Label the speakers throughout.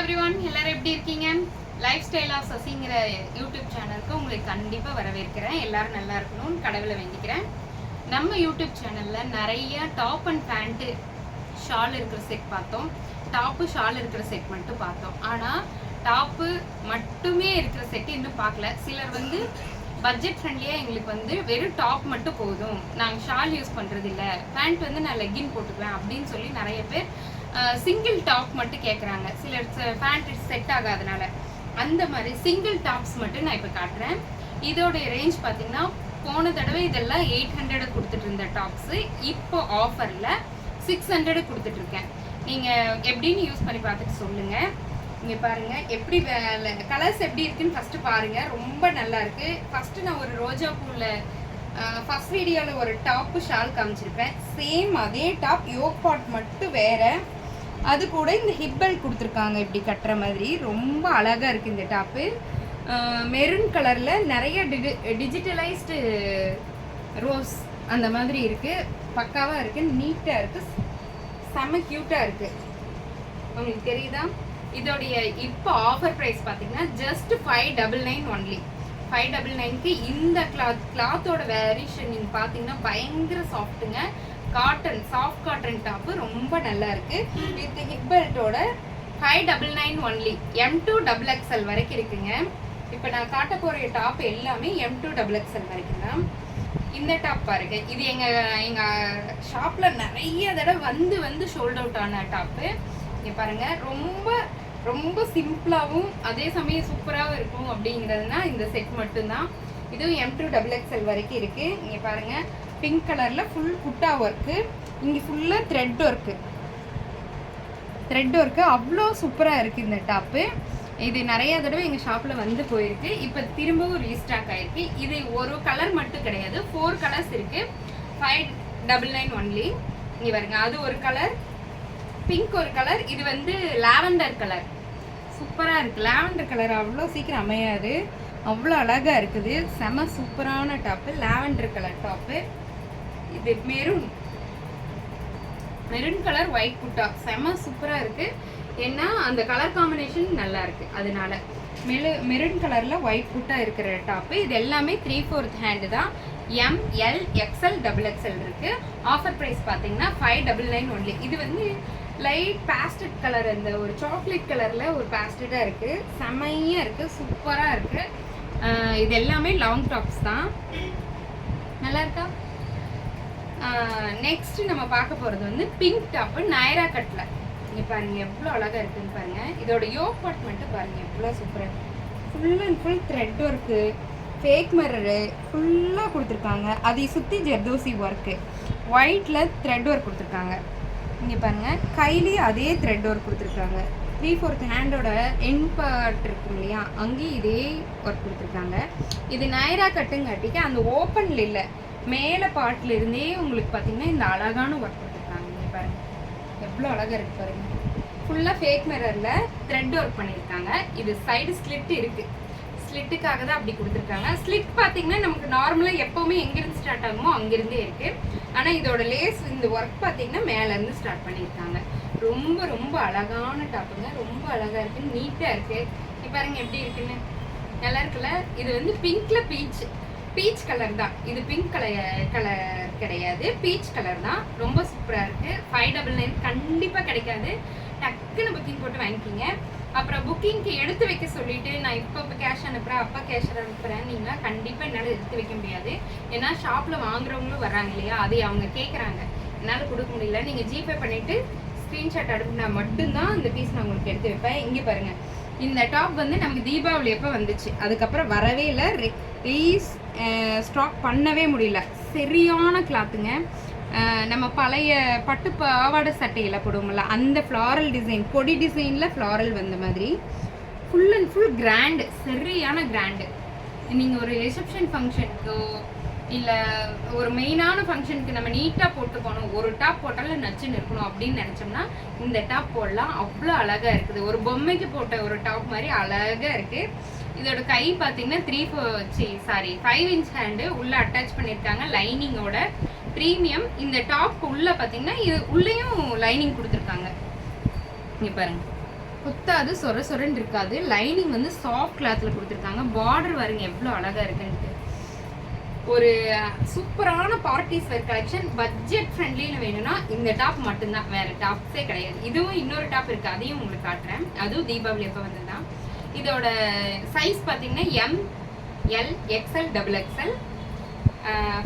Speaker 1: Every one எல்லாரும் எப்படி இருக்கீங்க? லைஃப் ஸ்டைல் ஆஃப் சசிங்கிற யூடியூப் சேனலுக்கு உங்களை கண்டிப்பாக வரவேற்கிறேன். எல்லாரும் நல்லா இருக்கணும்னு கடவுளை வேண்டிக்கிறேன். நம்ம யூடியூப் சேனலில் நிறைய டாப் அண்ட் பேண்ட்டு ஷால் இருக்கிற செட் பார்த்தோம். டாப்பு ஷால் இருக்கிற செட் மட்டும் பார்த்தோம். ஆனால் டாப்பு மட்டுமே இருக்கிற செட் இன்னும் பார்க்கல. சிலர் வந்து பட்ஜெட் ஃப்ரெண்ட்லியாக எங்களுக்கு வந்து வெறும் டாப் மட்டும் போதும். நாங்கள் ஷால் யூஸ் பண்ணுறது இல்லை பேண்ட் வந்து நான் லெக்கின் போட்டுக்குவேன் அப்படின்னு சொல்லி நிறைய பேர் சிங்கிள் டாப் மட்டும் கேட்குறாங்க சிலர் பேண்ட் செட் ஆகாதனால. அந்த மாதிரி சிங்கிள் டாப்ஸ் மட்டும் நான் இப்போ காட்டுறேன். இதோடைய ரேஞ்ச் பார்த்தீங்கன்னா போன தடவை இதெல்லாம் எயிட் ஹண்ட்ரடு கொடுத்துட்டு இருந்த டாப்ஸு இப்போ ஆஃபரில் சிக்ஸ் ஹண்ட்ரடு கொடுத்துட்டு இருக்கேன் நீங்கள் எப்படின்னு யூஸ் பண்ணி பார்த்துட்டு சொல்லுங்கள் இங்கே பாருங்கள் எப்படி கலர்ஸ் எப்படி இருக்குன்னு ஃபஸ்ட்டு பாருங்கள் ரொம்ப நல்லா இருக்குது ஃபஸ்ட்டு நான் ஒரு ரோஜா பூவில் ஃபஸ்ட் வீடியோவில் ஒரு டாப்பு ஷால் காமிச்சிருப்பேன். சேம் அதே டாப் யோக் பாட் மட்டும் வேறு. அது கூட இந்த ஹிப்பல் கொடுத்துருக்காங்க. இப்படி கட்டுற மாதிரி. ரொம்ப அழகாக இருக்குது இந்த டாப்பு மெரூன் கலரில் நிறைய டிஜி டிஜிட்டலைஸ்டு ரோஸ் அந்த மாதிரி இருக்குது பக்காவாக இருக்குது நீட்டாக இருக்குது செம்ம க்யூட்டாக இருக்குது உங்களுக்கு தெரியுதா? இதோடைய இப்போ ஆஃபர் ப்ரைஸ் பார்த்தீங்கன்னா just five double nine only five double நைன்க்கு இந்த கிளாத் கிளாத்தோட வேரியேஷன் நீங்கள் பார்த்தீங்கன்னா பயங்கர சாஃப்ட்டுங்க காட்டன் சாஃப்ட் காட்டன் டாப்பு ரொம்ப நல்லா இருக்கு. With hip பெல்ட்டோட five double nine only M to double XL வரைக்கும் இருக்குங்க. இப்போ நான் காட்ட போகிற டாப் எல்லாமே எம் டூ டபுள் எக்ஸ்எல் வரைக்கும் தான். இந்த டாப் பாருங்க. இது எங்கள் எங்கள் ஷாப்பில் நிறைய தடவை வந்து வந்து ஷோல்ட் அவுட் ஆன டாப்பு இங்கே பாருங்கள் ரொம்ப ரொம்ப சிம்பிளாகவும் அதே சமயம் சூப்பராகவும் இருக்கும் அப்படிங்கிறதுனா இந்த செட் மட்டும்தான். இதுவும் எம் டூ டபுள் எக்ஸ்எல் வரைக்கும் இருக்குது இங்கே பாருங்கள் பிங்க் கலரில் ஃபுல் குட்டா ஒர்க்கு இங்கே ஃபுல்லாக த்ரெட் ஒர்க்கு த்ரெட் ஒர்க்கு அவ்வளோ சூப்பராக இருக்குது இந்த டாப்பு இது நிறைய தடவை எங்கள் ஷாப்பில் வந்து போயிருக்கு. இப்போ திரும்பவும் ரீஸ்டாக் ஆகிருக்கு இது ஒரு கலர் மட்டும் கிடையாது. ஃபோர் கலர்ஸ் இருக்குது ஃபைவ் டபுள் நைன் ஒன்லி இங்கே வருங்க அது ஒரு கலர் பிங்க் ஒரு கலர் இது வந்து லாவெண்டர் கலர் சூப்பராக இருக்குது லாவெண்டர் கலர் அவ்வளோ சீக்கிரம் அமையாது. அவ்வளோ அழகாக இருக்குது. செம சூப்பரான டாப்பு லாவெண்டர் கலர் டாப்பு இது மெரூன். மெரூன் கலர் ஒயிட் குட்டா. செம சூப்பராக இருக்குது ஏன்னா அந்த கலர் காம்பினேஷன் நல்லா இருக்குது அதனால மெலு மெரூன் கலரில் ஒயிட் குட்டா இருக்கிற டாப்பு இது எல்லாமே த்ரீ ஃபோர்த் ஹேண்டு தான் M L XL double XL இருக்குது ஆஃபர் ப்ரைஸ் பார்த்தீங்கன்னா ஃபைவ் டபுள் நைன் ஒன்லி இது வந்து லைட் பேஸ்டட் கலர் இந்த ஒரு சாக்லேட் கலரில் ஒரு பேஸ்டடாக இருக்குது செமையாக இருக்குது சூப்பராக இருக்குது இது எல்லாமே லாங் டாப்ஸ் தான். நல்லா இருக்கா? நெக்ஸ்ட் நம்ம பார்க்க போகிறது வந்து பிங்க் டாப்பு நயரா கட்டில் இங்கே பாருங்க எவ்வளோ அழகாக இருக்குன்னு பாருங்கள் இதோட யோக் பார்ட் மட்டும் பாருங்க எவ்வளோ சூப்பராக full and full thread work fake mirror ஃபுல்லாக கொடுத்துருக்காங்க. அதை சுற்றி ஜெர்தோசி ஒர்க்கு ஒயிட்டில் த்ரெட் ஒர்க் கொடுத்துருக்காங்க. இங்கே பாருங்கள் கையிலேயே அதே த்ரெட் ஒர்க் கொடுத்துருக்காங்க. த்ரீ ஃபோர்த் ஹேண்டோட என் பார்ட் இருக்கும் இல்லையா? அங்கேயும் இதே ஒர்க் கொடுத்துருக்காங்க. இது நயரா கட்டுங்காட்டிக்கு அந்த ஓப்பனில் இல்லை. மேலே பாட்டில் இருந்தே உங்களுக்கு பார்த்தீங்கன்னா இந்த அழகான ஒர்க் கொடுத்துருக்காங்க. இங்கே பாருங்கள் எவ்வளோ அழகாக இருக்குது பாருங்க. ஃபுல்லாக ஃபேக் மிரரில் த்ரெட் ஒர்க் பண்ணியிருக்காங்க. இது சைடு ஸ்லிட் இருக்குது ஸ்லிட்டுக்காக தான் அப்படி கொடுத்துருக்காங்க. ஸ்லிட் பார்த்தீங்கன்னா நமக்கு நார்மலாக எப்போவுமே எங்கேருந்து ஸ்டார்ட் ஆகுமோ அங்கேருந்தே இருக்குது ஆனால் இதோட லேஸ் இந்த ஒர்க் பார்த்தீங்கன்னா மேலேருந்து ஸ்டார்ட் பண்ணியிருக்காங்க. ரொம்ப ரொம்ப அழகான டாப்புங்க ரொம்ப அழகாக இருக்குது நீட்டாக இருக்குது இப்போ பாருங்க எப்படி இருக்குன்னு. நல்லா இருக்குல்ல? இது வந்து பிங்க்ல பீச் பீச் கலர் தான். இது பிங்க் கலர் கலர் கிடையாது. பீச் கலர் தான். ரொம்ப சூப்பராக இருக்குது ஃபைவ் டபுள் நைன் கண்டிப்பாக கிடைக்காது. டக்குன்னு புக்கிங் போட்டு வாங்கிக்கிங்க. அப்புறம் புக்கிங்க்கு எடுத்து வைக்க சொல்லிட்டு நான் இப்போ இப்போ கேஷ் அனுப்புகிறேன் அப்போ கேஷ் அனுப்புகிறேன் கண்டிப்பாக என்னால் எடுத்து வைக்க முடியாது. ஏன்னா ஷாப்பில் வாங்குறவங்களும் வர்றாங்க இல்லையா? அதை அவங்க கேட்குறாங்க என்னால் கொடுக்க முடியல. நீங்கள் ஜிபே பண்ணிவிட்டு ஸ்க்ரீன்ஷாட் அனுப்புனா மட்டும்தான் இந்த பீஸ் நான் உங்களுக்கு எடுத்து வைப்பேன். இங்கே பாருங்கள் இந்த டாப் வந்து நமக்கு தீபாவளி எப்போ வந்துச்சு. அதுக்கப்புறம் வரவே இல்லை. ரீஸ் ஸ்டாக் பண்ணவே முடியல. சரியான கிளாத்துங்க நம்ம பழைய பட்டு பாவாடை சட்டையில் போடுவோம்ல அந்த ஃப்ளாரல் டிசைன் கொடி டிசைனில் ஃப்ளாரல் வந்த மாதிரி ஃபுல் அண்ட் ஃபுல் கிராண்டு சரியான கிராண்டு நீங்கள் ஒரு ரிசப்ஷன் ஃபங்க்ஷனுக்கோ இல்லை ஒரு மெயினான ஃபங்க்ஷனுக்கு நம்ம நீட்டாக போட்டு போகணும் ஒரு டாப் போட்டாலும் நச்சுன்னு இருக்கணும் அப்படின்னு நினச்சோம்னா இந்த டாப் போடலாம். அவ்வளோ அழகாக இருக்குது. ஒரு பொம்மைக்கு போட்ட ஒரு டாப் மாதிரி அழகாக இருக்குது இதோட கை பார்த்தீங்கன்னா த்ரீ ஃபோர் சி சாரி ஃபைவ் இன்ச் ஹேண்டு உள்ளே அட்டாச் பண்ணியிருக்காங்க லைனிங்கோட ப்ரீமியம் இந்த டாப் உள்ளே பார்த்தீங்கன்னா இது உள்ளேயும் லைனிங் கொடுத்துருக்காங்க. இங்கே பாருங்கள் குத்தாது சொர சொரன்னு இருக்காது. லைனிங் வந்து சாஃப்ட் கிளாத்தில் கொடுத்துருக்காங்க. பார்டர் வருங்க எவ்வளோ அழகாக இருக்குன்ட்டு. ஒரு சூப்பரான பார்ட்டிஸ் வேர் கலெக்ஷன் பட்ஜெட் ஃப்ரெண்ட்லியில் வேணும்னா இந்த டாப் மட்டும்தான். வேறு டாப்ஸே கிடையாது. இதுவும் இன்னொரு டாப் இருக்குது அதையும் உங்களுக்கு காட்டுறேன். அதுவும் தீபாவளி அப்போ வந்ததுதான். இதோட சைஸ் பார்த்தீங்கன்னா M L XL double XL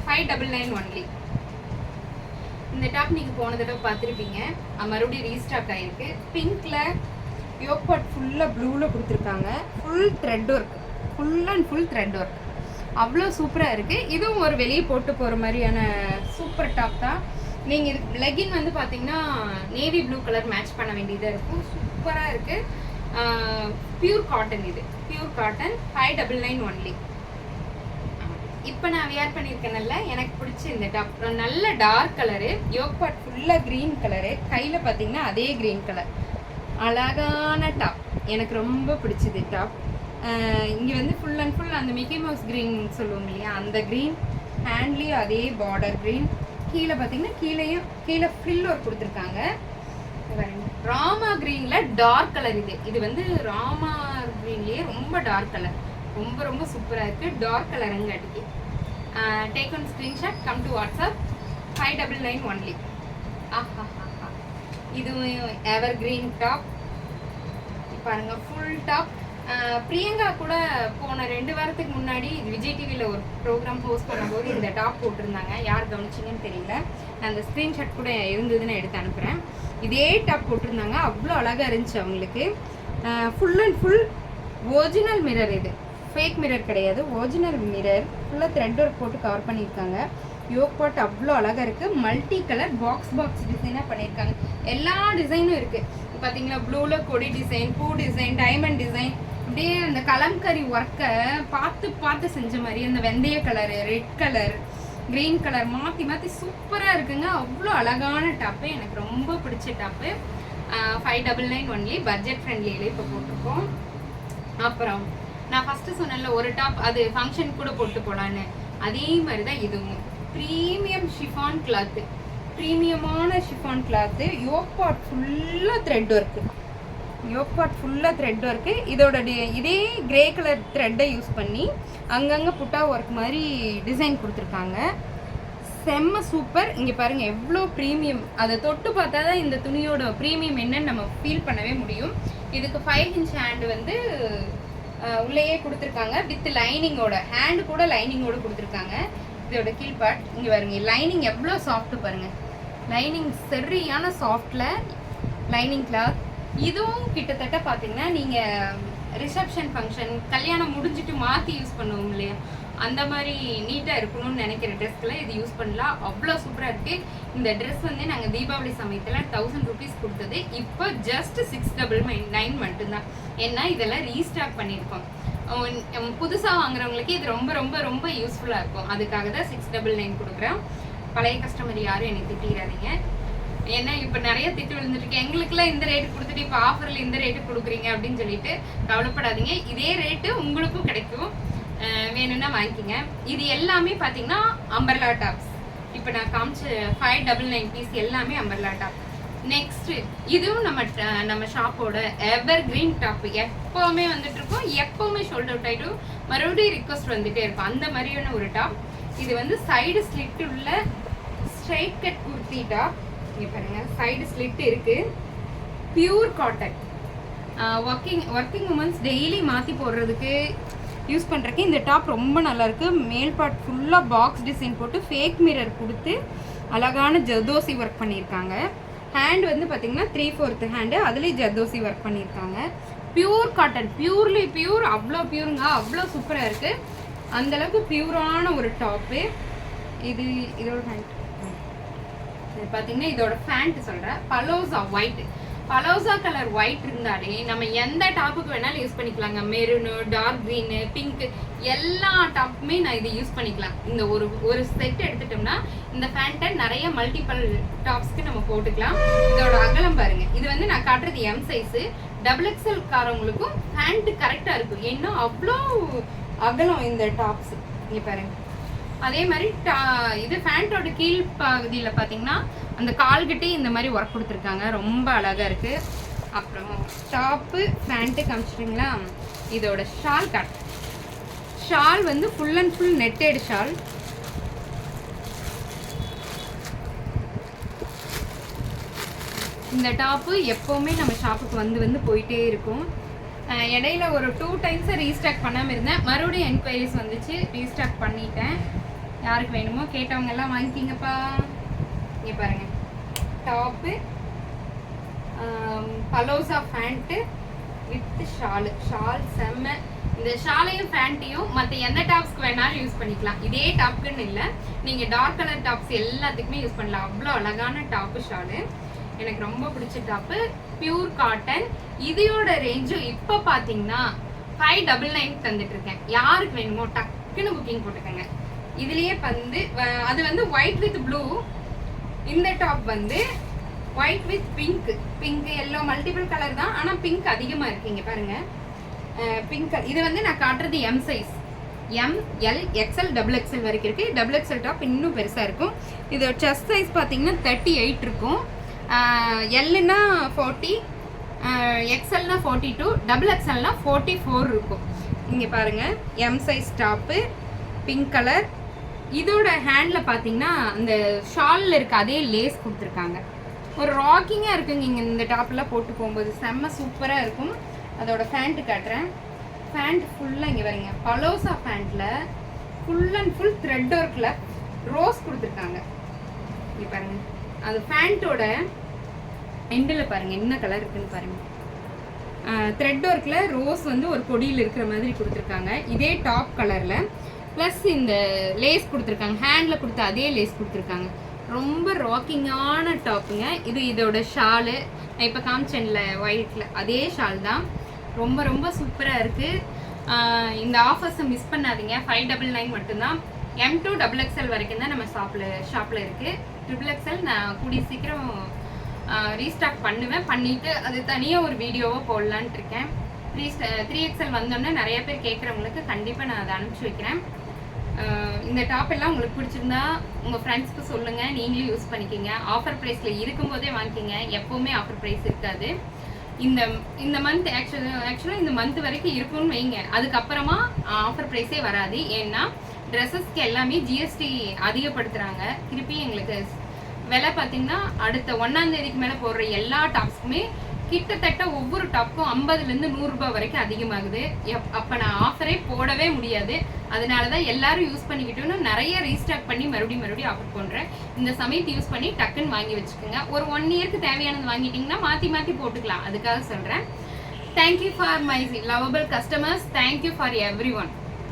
Speaker 1: five double nine only இந்த டாப் நீங்கள் போன தடவை பார்த்துருப்பீங்க. மறுபடியும் ரீஸ்டாக் ஆகிருக்கு பிங்க்ல யோக்பாட் ஃபுல்லாக ப்ளூவில் கொடுத்துருக்காங்க. Full thread work full and full thread work அவ்வளோ சூப்பராக இருக்குது இதுவும் ஒரு வெளியே போட்டு போகிற மாதிரியான சூப்பர் டாப் தான். நீங்கள் இது லெகின் வந்து பார்த்தீங்கன்னா நேவி ப்ளூ கலர் மேட்ச் பண்ண வேண்டியதாக இருக்கும். சூப்பராக இருக்குது பியூர் காட்டன் இது. Pure cotton five double nine only இப்போ நான் வியர் பண்ணியிருக்கேன்ல எனக்கு பிடிச்ச இந்த டப் நல்ல டார்க் கலரு யோக் ஃபுல்லாக க்ரீன் கலரு கையில் பார்த்தீங்கன்னா அதே க்ரீன் கலர் அழகான டாப் எனக்கு ரொம்ப பிடிச்சது டாப் இங்கே வந்து ஃபுல் அண்ட் ஃபுல் அந்த மிக்கி மவுஸ் க்ரீன் சொல்லுவோம் இல்லையா அந்த க்ரீன் ஹேண்ட்லேயும் அதே பார்டர் க்ரீன் கீழே பார்த்தீங்கன்னா கீழேயும் கீழே ஃபில்லோர் ஒர்க் கொடுத்துருக்காங்க. இங்க ராமா க்ரீனில் டார்க் கலர் இது. இது வந்து ராமா க்ரீன்லேயே ரொம்ப டார்க் கலர் ரொம்ப ரொம்ப சூப்பரா இருக்கு. Dark கலருங்காட்டிக்கு take one screenshot come to WhatsApp five double nine only இதுவும் எவர் கிரீன் டாப் பாருங்க ஃபுல் டாப் பிரியங்கா கூட போன ரெண்டு வாரத்துக்கு முன்னாடி இது விஜய் டிவியில் ஒரு ப்ரோக்ராம் ஹோஸ்ட் பண்ணும்போது இந்த டாப் போட்டிருந்தாங்க. யார் கவனிச்சிங்கன்னு தெரியல. நான் அந்த ஸ்க்ரீன்ஷாட் கூட இருந்ததுன்னு எடுத்து அனுப்புகிறேன் இதே டாப் போட்டிருந்தாங்க. அவ்வளோ அழகாக இருந்துச்சு அவங்களுக்கு. Full and full original mirror இது. ஃபேக் மிரர் கிடையாது. ஒரிஜினல் மிரர் ஃபுல்லாக த்ரெட் ஒர்க் போட்டு கவர் பண்ணியிருக்காங்க. யோக் பாட் அவ்வளோ அழகாக இருக்குது மல்டி கலர் பாக்ஸ் பாக்ஸ் டிசைனாக பண்ணியிருக்காங்க. எல்லா டிசைனும் இருக்குது பார்த்தீங்களா ப்ளூவில் கொடி டிசைன் பூ டிசைன் டைமண்ட் டிசைன் அப்படியே அந்த கலம்கரி ஒர்க்கை பார்த்து பார்த்து செஞ்ச மாதிரி அந்த வெந்தய colour red colour green colour மாற்றி மாற்றி சூப்பராக இருக்குங்க. அவ்வளோ அழகான டாப்பு எனக்கு ரொம்ப பிடிச்ச top five double nine only budget ஃப்ரெண்ட்லியிலே இப்போ போட்டிருக்கோம். அப்புறம் நான் ஃபஸ்ட்டு சொன்னேன்ல ஒரு டாப் அது ஃபங்க்ஷன் கூட போட்டு போகலான்னு அதே மாதிரி தான் இதுவும் ப்ரீமியம் ஷிஃபான் கிளாத்து ப்ரீமியமான ஷிஃபான் கிளாத்து யோக் பார்ட் ஃபுல்லாக த்ரெட் ஒர்க்கு யோக் பார்ட் ஃபுல்லாக த்ரெட் ஒர்க்கு இதோட இதே கிரே கலர் த்ரெட்டை யூஸ் பண்ணி அங்கங்கே புட்டா ஒர்க் மாதிரி டிசைன் கொடுத்துருக்காங்க. செம்ம சூப்பர் இங்கே பாருங்கள் எவ்வளோ ப்ரீமியம் அதை தொட்டு பார்த்தா தான் இந்த துணியோட ப்ரீமியம் என்னன்னு நம்ம ஃபீல் பண்ணவே முடியும். இதுக்கு ஃபைவ் இன்ச் ஹேண்டு வந்து உள்ளேயே கொடுத்துருக்காங்க. வித் லைனிங்கோட ஹேண்டு கூட லைனிங்கோட கொடுத்துருக்காங்க. இதோட கீழ் பார்ட் இங்கே பாருங்க லைனிங் எவ்வளோ சாஃப்ட்டு பாருங்கள் லைனிங் சரியான சாஃப்டில் லைனிங் கிளாத் இதுவும் கிட்டத்தட்ட பார்த்தீங்கன்னா நீங்கள் ரிசப்ஷன் ஃபங்க்ஷன் கல்யாணம் முடிஞ்சிட்டு மாற்றி யூஸ் பண்ணுவோம் இல்லையா? அந்த மாதிரி நீட்டாக இருக்கணும்னு நினைக்கிற ட்ரெஸ்க்கெல்லாம் இது யூஸ் பண்ணலாம். அவ்வளோ சூப்பராக இருக்குது இந்த ட்ரெஸ் வந்து நாங்கள் தீபாவளி சமயத்தில் தௌசண்ட் ருபீஸ் கொடுத்தது. இப்போ ஜஸ்ட் சிக்ஸ் டபுள் நைன் மட்டும்தான். ஏன்னா இதெல்லாம் ரீஸ்டாக் பண்ணியிருக்கோம். புதுசாக வாங்குறவங்களுக்கு இது ரொம்ப ரொம்ப ரொம்ப யூஸ்ஃபுல்லாக இருக்கும். அதுக்காக தான் சிக்ஸ் டபுள் நைன் கொடுக்குறேன். பழைய கஸ்டமர் யாரும் எனக்கு திட்டிடாதீங்க ஏன்னா இப்போ நிறைய திட்டு விழுந்துருக்கு எங்களுக்குலாம் இந்த ரேட்டு கொடுத்துட்டு இப்போ ஆஃபரில் இந்த ரேட்டு கொடுக்குறீங்க அப்படின்னு சொல்லிட்டு கவலைப்படாதீங்க. இதே ரேட்டு உங்களுக்கும் கிடைக்கும். வேணும்னா வாங்கிக்கோங்க. இது எல்லாமே பார்த்தீங்கன்னா அம்பர்லா டாப்ஸ் இப்போ நான் காமிச்ச ஃபைவ் டபுள் நைன் பீஸ் எல்லாமே அம்பர்லா டாப் நெக்ஸ்ட் இதுவும் நம்ம நம்ம ஷாப்போட எவர் கிரீன் டாப் எப்பவுமே வந்துட்டு இருக்கோம் எப்பவுமே ஷோல்ட் அவுட் ஆயிடும். மறுபடியும் ரிக்வஸ்ட் வந்துட்டே இருக்கும். அந்த மாதிரியான ஒரு டாப் இது வந்து சைடு ஸ்லிட் உள்ள ஸ்ட்ரைட் கட் குர்த்தி டாப் இங்கே பாருங்க. சைடு ஸ்லிட் இருக்கு. Pure cotton working working women's daily மாற்றி போடுறதுக்கு யூஸ் பண்ணுறதுக்கு இந்த டாப் ரொம்ப நல்லா இருக்கு. மேல் பார்ட் ஃபுல்லாக பாக்ஸ் டிசைன் போட்டு ஃபேக் மிரர் கொடுத்து அழகான ஜர்தோசி ஒர்க் பண்ணியிருக்காங்க. ஹேண்ட் வந்து பார்த்தீங்கன்னா த்ரீ ஃபோர்த்து ஹேண்டு அதுலேயும் ஜர்தோசி ஒர்க் பண்ணியிருக்காங்க. பியூர் காட்டன் பியூர்லி பியூர் அவ்வளோ பியூருங்க அவ்வளோ சூப்பராக இருக்குது அந்தளவுக்கு பியூரான ஒரு டாப்பு இது இதோட ஹேண்ட் இது பார்த்தீங்கன்னா இதோட ஃபேண்ட் சொல்கிறேன் palazzo white palazzo colour white இருந்தாலே நம்ம எந்த டாப்புக்கு வேணாலும் யூஸ் பண்ணிக்கலாங்க. மெரூனு டார்க் க்ரீனு பிங்க்கு எல்லா டாப்புமே நான் இதை யூஸ் பண்ணிக்கலாம். இந்த ஒரு ஒரு செட் எடுத்துட்டோம்னா இந்த ஃபேண்ட்டை நிறைய மல்டிபிள் டாப்ஸ்க்கு நம்ம போட்டுக்கலாம். இதோட அகலம் பாருங்க. இது வந்து நான் காட்டுறது எம் சைஸு டபுள் எக்ஸ்எல் காரவங்களுக்கும் ஃபேண்ட் கரெக்டாக இருக்கும். ஏன்னா அவ்வளோ அகலம் இந்த டாப்ஸ் இங்கே பாருங்க. அதே மாதிரி டா- இது ஃபேண்டோட கீழ் பகுதியில் பார்த்தீங்கன்னா அந்த கால்கிட்டே இந்த மாதிரி ஒர்க் கொடுத்துருக்காங்க. ரொம்ப அழகாக இருக்குது அப்புறம் டாப்பு பேண்ட்டு காமிச்சிட்டிங்களா? இதோட ஷால் கட் ஷால் வந்து full and full netted shawl இந்த டாப்பு எப்போவுமே நம்ம ஷாப்புக்கு வந்து வந்து போயிட்டே இருக்கும். இடையில ஒரு டூ டைம்ஸை ரீஸ்டாக் பண்ணாமல் இருந்தேன். மறுபடியும் என்கொயரிஸ் வந்துச்சு. ரீஸ்டாக் பண்ணிட்டேன். யாருக்கு வேணுமோ கேட்டவங்க எல்லாம் வாங்கிக்கிங்கப்பா. இங்கே பாருங்க. Top palazzo pant with shawl shawl செம்ம. இந்த ஷாலையும் ஃபேண்ட்டையும் மற்ற எந்த டாப்ஸ்க்கு வேணாலும் யூஸ் பண்ணிக்கலாம். இதே டாப்க்குன்னு இல்லை. நீங்கள் டார்க் கலர் டாப்ஸ் எல்லாத்துக்குமே யூஸ் பண்ணலாம். அவ்வளோ அழகான டாப்பு ஷாலு எனக்கு ரொம்ப பிடிச்ச டாப்பு பியூர் காட்டன் இதையோட ரேஞ்சும் இப்போ பார்த்தீங்கன்னா ஃபைவ் டபுள் நைன் தந்துட்டு இருக்கேன். யாருக்கு வேணுமோ டக்குன்னு புக்கிங் போட்டுக்கோங்க. இதுலேயே வந்து அது வந்து ஒயிட் வித் ப்ளூ இந்த டாப் வந்து white with pink pink yellow multiple colour தான். ஆனால் பிங்க் அதிகமாக இருக்குது இங்கே பாருங்க. பிங்க் இது வந்து நான் காட்டுறது M size M L XL double XL வரைக்கும் இருக்குது டபுள் எக்ஸ்எல் டாப் இன்னும் பெருசாக இருக்கும். இது செஸ்ட் சைஸ் பார்த்தீங்கன்னா தேர்ட்டி எயிட் இருக்கும் எல்லுன்னா ஃபோர்ட்டி எக்ஸ்எல்னா ஃபார்ட்டி டூ டபுள் எக்ஸ்எல்னா ஃபோர்ட்டி ஃபோர் இருக்கும். இங்கே பாருங்க. M size top pink colour இதோட ஹேண்டில் பார்த்தீங்கன்னா அந்த ஷாலில் இருக்க அதே லேஸ் கொடுத்துருக்காங்க. ஒரு ராக்கிங்காக இருக்குங்க. இங்கே இந்த டாப்லாம் போட்டு போகும்போது செம்ம சூப்பராக இருக்கும். அதோட ஃபேண்ட்டு காட்டுறேன். ஃபேண்ட் ஃபுல்லாக இங்கே வரீங்க பலோசா ஃபேண்ட்டில் ஃபுல் அண்ட் ஃபுல் த்ரெட் ஒர்க்கில் ரோஸ் கொடுத்துருக்காங்க. இங்கே பாருங்கள் அது ஃபேண்ட்டோட எண்டில் பாருங்கள் என்ன கலர் இருக்குன்னு பாருங்கள் த்ரெட் ஒர்க்கில் ரோஸ் வந்து ஒரு கொடியில் இருக்கிற மாதிரி கொடுத்துருக்காங்க. இதே டாப் கலரில் ப்ளஸ் இந்த லேஸ் கொடுத்துருக்காங்க. ஹேண்டில் கொடுத்த அதே லேஸ் கொடுத்துருக்காங்க. ரொம்ப ராக்கிங்கான டாப்புங்க இது இதோட ஷாலு நான் இப்போ காமிச்சேன்ல ஒயிட்டில் அதே ஷால் தான். ரொம்ப ரொம்ப சூப்பராக இருக்குது இந்த ஆஃபர்ஸை மிஸ் பண்ணாதீங்க. ஃபைவ் டபுள் நைன் மட்டும்தான். எம் டூ டபுள் எக்ஸ்எல் வரைக்கும் தான் நம்ம ஷாப்பில் ஷாப்பில் இருக்குது ட்ரிபிள் எக்ஸ்எல் நான் கூடிய சீக்கிரம் ரீஸ்டாக் பண்ணுவேன். பண்ணிவிட்டு அது தனியாக ஒரு வீடியோவாக போடலான்ட்டு இருக்கேன். த்ரீ த்ரீ எக்ஸ்எல் வந்தோடனே நிறைய பேர் கேட்குறவங்களுக்கு கண்டிப்பாக நான் அதை அனுப்பிச்சி வைக்கிறேன். இந்த டாப் எல்லாம் உங்களுக்கு பிடிச்சிருந்தா உங்கள் ஃப்ரெண்ட்ஸ்க்கு சொல்லுங்கள் நீங்களும் யூஸ் பண்ணிக்கிங்க. ஆஃபர் ப்ரைஸில் இருக்கும்போதே வாங்கிக்கிங்க. எப்போவுமே ஆஃபர் ப்ரைஸ் இருக்காது. இந்த இந்த மந்த் ஆக்சுவலி ஆக்சுவலாக இந்த மந்த் வரைக்கும் இருக்கும்னு வைங்க. அதுக்கப்புறமா ஆஃபர் ப்ரைஸே வராது. ஏன்னா ட்ரெஸ்ஸஸ்க்கு எல்லாமே ஜிஎஸ்டி அதிகப்படுத்துகிறாங்க திருப்பி எங்களுக்கு விலை பார்த்தீங்கன்னா அடுத்த ஒன்றாந்தேதிக்கு மேலே போடுற எல்லா டாப்ஸ்க்குமே கிட்டத்தட்ட ஒவ்வொரு டாப்புக்கும் ஐம்பதுலேருந்து நூறுரூபா வரைக்கும் அதிகமாகுது. எப் அப்போ நான் ஆஃபரே போடவே முடியாது. அதனால தான் எல்லாரும் யூஸ் பண்ணிக்கிட்டோன்னு நிறைய ரீஸ்டாக் பண்ணி மறுபடியும் மறுபடியும் ஆஃபர் பண்ணுறேன் இந்த சமயத்தை யூஸ் பண்ணி டக்குன்னு வாங்கி வச்சுக்கோங்க. ஒரு ஒன் இயர்க்கு தேவையானது வாங்கிட்டீங்கன்னா மாற்றி மாற்றி போட்டுக்கலாம். அதுக்காக சொல்கிறேன் thank you for my lovable customers thank you for everyone